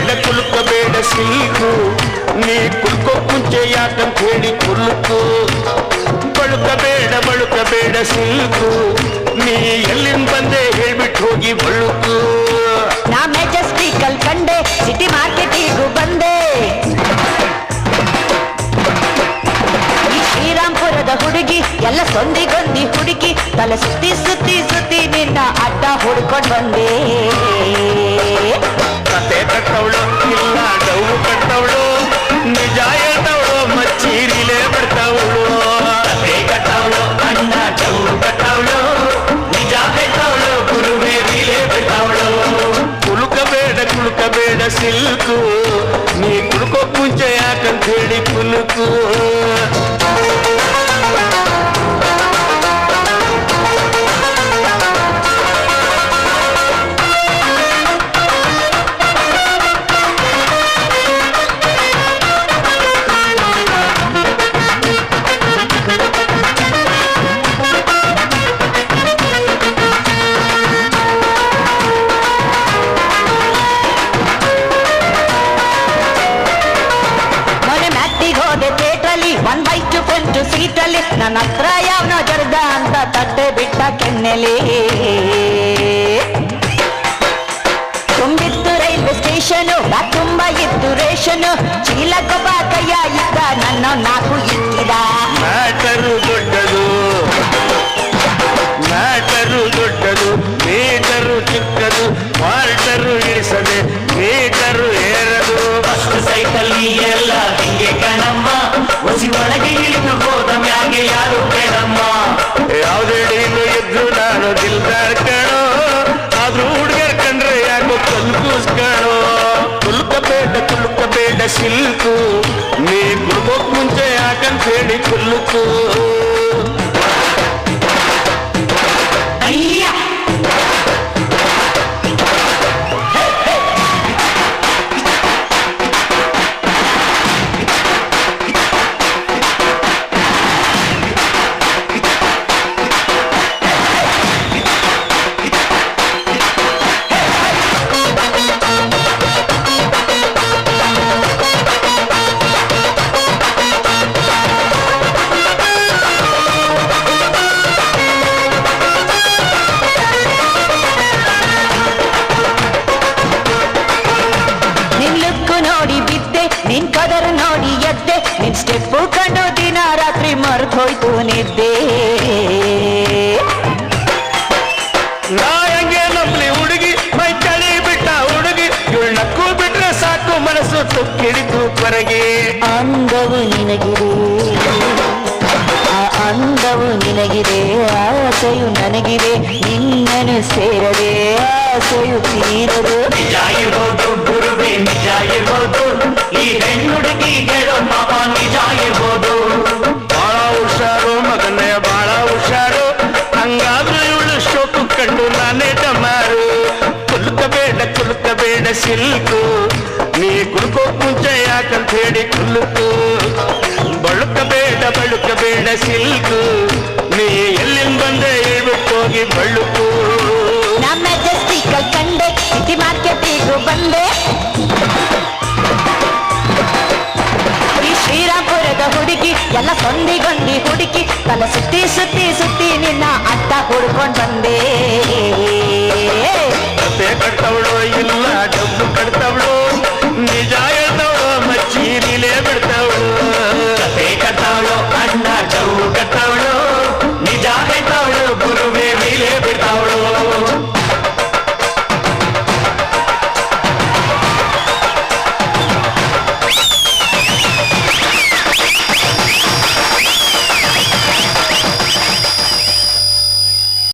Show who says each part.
Speaker 1: ಬೇಡ ಕುಲುಕ ಬೇಡ ಸಿಲ್ಕು ನೀ ಕುಲ್ಕೊ ಕುಂಚೆಯಾಟ ಹೇಳಿ ಕುಲುಕು ಬಳುಕ ಬೇಡ ಬಳುಕ ಬೇಡ ಸಿಲ್ಕು ನೀ ಎಲ್ಲಿಂದ ಬಂದೆ ಹೇಳ್ಬಿಟ್ಟು ಹೋಗಿ ಬಳುಕು
Speaker 2: ನಾ ಮೆಜೆಸ್ಟಿಕಲ್ ಕಂಡೆ ಸಿಟಿ ಮಾರ್ಕೆಟಿಗೂ ಬಂದೆ ಶ್ರೀರಾಮ್ಪುರದ ಹುಡುಗಿ ಎಲ್ಲ ಸೊಂದಿಗೊಂದಿ ಹುಡುಗಿ ತಲೆ ಸುತ್ತಿ ಸುತ್ತಿ ಸುತ್ತಿ ನಿನ್ನ ಅಡ್ಡ ಹುಡ್ಕೊಂಡು ಬಂದೆ సిల్కు నీ కుడుకొప్పుంచయాకం తెడి పులుకు ಸೀಟಲ್ಲಿ ನನ್ನ ಹತ್ರ ಯಾವನ ಜರ್ದ ಅಂತ ತಟ್ಟೆ ಬಿಟ್ಟ ಕೆನ್ನೆಲಿ. ತುಂಬಿತ್ತು ರೈಲ್ವೆ ಸ್ಟೇಷನ್ ತುಂಬ ಇತ್ತು ರೇಷನ್ ಚೀಲಕ್ಕೊಬ್ಬ ಕೈಯ ಇದ್ದ ನನ್ನ ನಾಲ್ಕು ಇಕ್ಕಿದ.
Speaker 1: ಮ್ಯಾಟರು ದೊಡ್ಡದು ಮ್ಯಾಟರು ದೊಡ್ಡದು ಮೀಟರು ಚಿಕ್ಕದು ವಾಲ್ಟರು ಇಳಿಸದೆ ಮೀಟರು ಏರದು.
Speaker 3: ಸೈಕಲ್ಲಿ ಎಲ್ಲ ಹಿಂಗೆ ಕಣಮ್ಮ ಒಸಿ ಒಳಗೆ ಇಳಿದು
Speaker 1: ಸಿಲ್ಕು ನೀ ಕುಡ್ಕೋಕ್ ಮುಂಚೆ ಯಾಕಂತ ಹೇಳಿ ಕುಲ್ಕು
Speaker 2: ಹೋಯ್ತು ನಿದ್ದೆ.
Speaker 1: ನಾ ಹೆಂಗೆ ನಂಬ್ಲಿ ಹುಡುಗಿ ಮೈ ಚಳಿ ಬಿಟ್ಟ ಹುಡುಗಿ. ಇವಳು ನಕ್ಕು ಬಿಟ್ರೆ ಸಾಕು ಮನಸ್ಸು ತುಕ್ಕಿಡಿತು ಹೊರಗೆ
Speaker 2: ಅಂದವು ನಿನಗಿದೆ. ಆ ಅಂದವು ನಿನಗಿದೆ. ಆಸೆಯು ನನಗಿದೆ. ನಿನ್ನನು ಸೇರದೆ ಆಸೆಯು ತೀರದು.
Speaker 3: ನಿಜ ಇರ್ಬೋದು ಗುರುವೇ ನಿಜ ಇರ್ಬೋದು ಈ ಹೆಣ್ಣುಡುಗಿ ಹೇಳೋ ಮಾವ ನಿಜ ಇರ್ಬೋದು
Speaker 1: ಕುಲ್ಕಬೇಡ ಸಿಲ್ಕು ನೀ ಕುಲ್ಕೋ ಮುಂಚೆ ಯಾಕಂತ ಹೇಳಿ ಕುಲ್ಕು ಬಳುಕಬೇಡ ಬಳುಕಬೇಡ ಸಿಲ್ಕು ನೀ ಎಲ್ಲಿಂದ ಬಂದೆ ಹೇಳ್ಬಿಟ್ಟು ಹೋಗಿ ಬಳುಕು
Speaker 2: ನಮ್ಮ ಮೆಜೆಸ್ಟಿಕಲ್ ಕಂಡೆ ಸಿಟಿ ಮಾರ್ಕೆಟಿಗೂ ಬಂದೆ ಈ ಶ್ರೀರಾಮ್ಪುರದ ಹುಡುಗಿ ಎಲ್ಲ ಸೊಂದಿಗೊಂದಿ ಹುಡುಕಿ ತಲೆ ಸುತ್ತಿ ಸುತ್ತಿ ಸುತ್ತಿ ನಿನ್ನ ಅಡ್ಡ ಹುಡ್ಕೊಂಡ್ ಬಂದೆ